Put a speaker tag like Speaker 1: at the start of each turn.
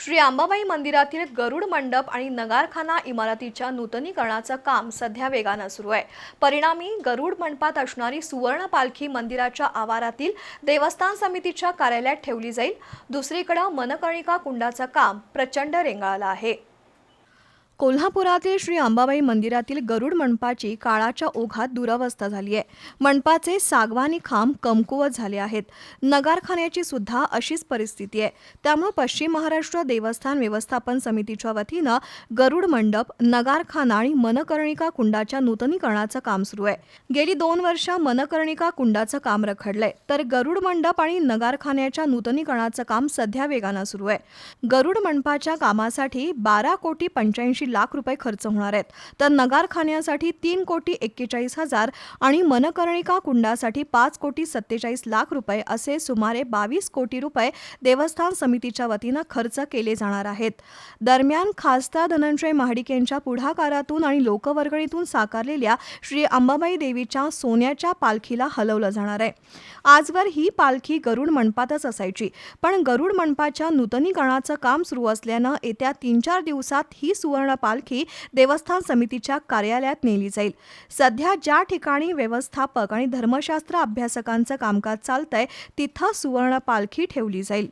Speaker 1: श्री अंबाबाई मंदिरातील गरुड मंडप आणि नगारखाना इमारतीच्या नूतनीकरणाचं काम सध्या वेगानं सुरू आहे. परिणामी गरुड मंडपात असणारी सुवर्ण पालखी मंदिराच्या आवारातील देवस्थान समितीच्या कार्यालयात ठेवली जाईल. दुसरीकडे मनकर्णिका कुंडाचं काम प्रचंड रेंगाळलं आहे. कोल्हापुरातील श्री अंबाबाई मंदिरातील गरुड मंडपाची काळाच्या ओघात दुरावस्था झाली आहे. मंडपाचे सागवानी खांब कमकुवत झाले आहेत. नगारखान्याची सुद्धा अशीच परिस्थिती आहे. त्यामुळे पश्चिम महाराष्ट्र देवस्थान व्यवस्थापन समितीच्या वतीनं गरुड मंडप नगारखाना आणि मनकर्णिका कुंडाच्या नूतनीकरणाचं काम सुरू आहे. गेली दोन वर्ष मनकर्णिका कुंडाचं काम रखडलंय. तर गरुड मंडप आणि नगारखान्याच्या नूतनीकरणाचं काम सध्या वेगानं सुरू आहे. गरुड मंडपाच्या कामासाठी बारा कोटी पंच्याऐंशी लाख रुपये खर्च होणार आहेत. तर नगारखान्यासाठी तीन कोटी एक्केचाळीस हजार आणि मनकर्णिका कुंडासाठी पाच कोटी सत्तेचाळीस लाख रुपये असे सुमारे बावीस कोटी रुपये देवस्थान समितीच्या वतीनं खर्च केले जाणार आहेत. दरम्यान खासदार धनंजय महाडिक यांच्या पुढाकारातून आणि लोकवर्गणीतून साकारलेल्या श्री अंबाबाई देवीच्या सोन्याच्या पालखीला हलवलं जाणार आहे. आजवर ही पालखी गरुड मंडपातच असायची. पण गरुड मंडपाच्या नूतनीकरणाचं काम सुरू असल्यानं येत्या तीन चार दिवसात ही सुवर्ण पालखी देवस्थान समितीच्या कार्यालयात नेली जाईल. सध्या ज्या ठिकाणी व्यवस्थापक आणि धर्मशास्त्र अभ्यासकांचं कामकाज चालतंय तिथं सुवर्ण पालखी ठेवली जाईल.